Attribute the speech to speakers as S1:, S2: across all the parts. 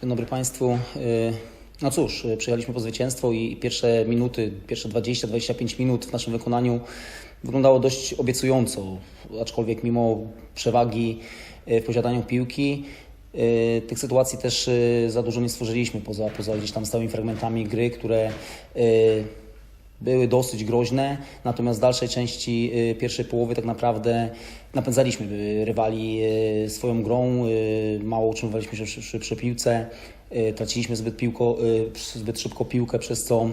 S1: Dzień dobry Państwu. Y, No cóż, y, przyjechaliśmy po zwycięstwo i pierwsze minuty, pierwsze 20-25 minut w naszym wykonaniu wyglądało dość obiecująco, aczkolwiek mimo przewagi y, w posiadaniu piłki, tych sytuacji też za dużo nie stworzyliśmy, poza, poza gdzieś tam stałymi fragmentami gry, które były dosyć groźne, natomiast w dalszej części y, pierwszej połowy tak naprawdę napędzaliśmy y, rywali y, swoją grą, mało utrzymywaliśmy się przy, przy, piłce, traciliśmy zbyt, piłko, zbyt szybko piłkę, przez co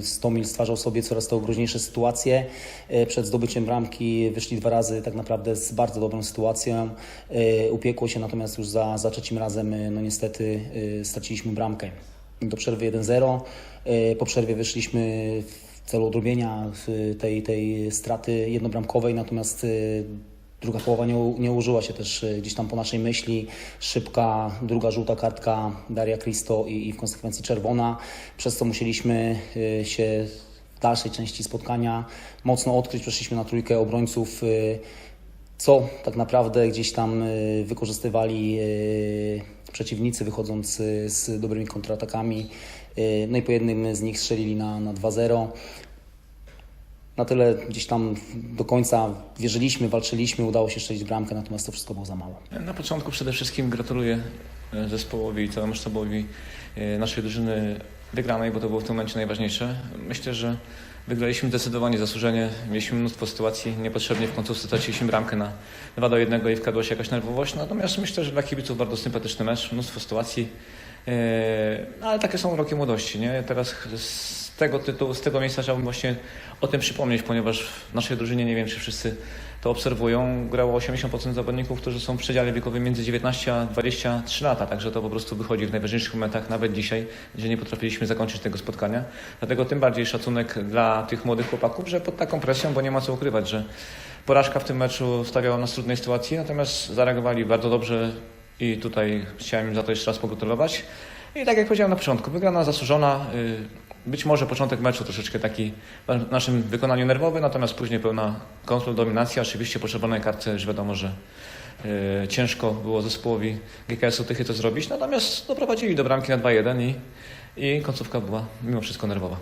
S1: Stomil stwarzał sobie coraz to groźniejsze sytuacje. Przed zdobyciem bramki wyszli dwa razy tak naprawdę z bardzo dobrą sytuacją, upiekło się, natomiast już za, za trzecim razem no niestety straciliśmy bramkę do przerwy 1-0. E, Po przerwie wyszliśmy w celu odrobienia tej, tej straty jednobramkowej, natomiast e, druga połowa nie, nie ułożyła się też e, gdzieś tam po naszej myśli. Szybka, druga żółta kartka Daria Cristo i, i w konsekwencji czerwona, przez co musieliśmy się w dalszej części spotkania mocno odkryć. Przeszliśmy na trójkę obrońców, co tak naprawdę gdzieś tam wykorzystywali przeciwnicy, wychodząc y, z dobrymi kontratakami. Y, No i po jednym z nich strzelili na, na 2-0. Na tyle gdzieś tam do końca wierzyliśmy, walczyliśmy, udało się strzelić bramkę, natomiast to wszystko było za mało.
S2: Na początku przede wszystkim gratuluję e, zespołowi i całemu sztabowi e, naszej drużyny wygranej, bo to było w tym momencie najważniejsze. Myślę, że wygraliśmy zdecydowanie zasłużenie. Mieliśmy mnóstwo sytuacji, niepotrzebnie w końcu straciliśmy bramkę na 2 do 1 i wkradła się jakaś nerwowość. Natomiast myślę, że dla kibiców bardzo sympatyczny mecz, mnóstwo sytuacji. E, Ale takie są roki młodości. Nie? Teraz z tego tytułu, z tego miejsca chciałbym właśnie o tym przypomnieć, ponieważ w naszej drużynie, nie wiem czy wszyscy to obserwują, grało 80% zawodników, którzy są w przedziale wiekowym między 19 a 23 lata, także to po prostu wychodzi w najważniejszych momentach, nawet dzisiaj, gdzie nie potrafiliśmy zakończyć tego spotkania. Dlatego tym bardziej szacunek dla tych młodych chłopaków, że pod taką presją, bo nie ma co ukrywać, że porażka w tym meczu stawiała nas w trudnej sytuacji, natomiast zareagowali bardzo dobrze i tutaj chciałem im za to jeszcze raz pogratulować. I tak jak powiedziałem na początku, wygrana zasłużona. y, Być może początek meczu troszeczkę taki w naszym wykonaniu nerwowy, natomiast później pełna kontrol, dominacja. Oczywiście po czerwonej kartce już wiadomo, że y, ciężko było zespołowi GKS-u Tychy to zrobić, natomiast doprowadzili do bramki na 2-1 i, i końcówka była mimo wszystko nerwowa.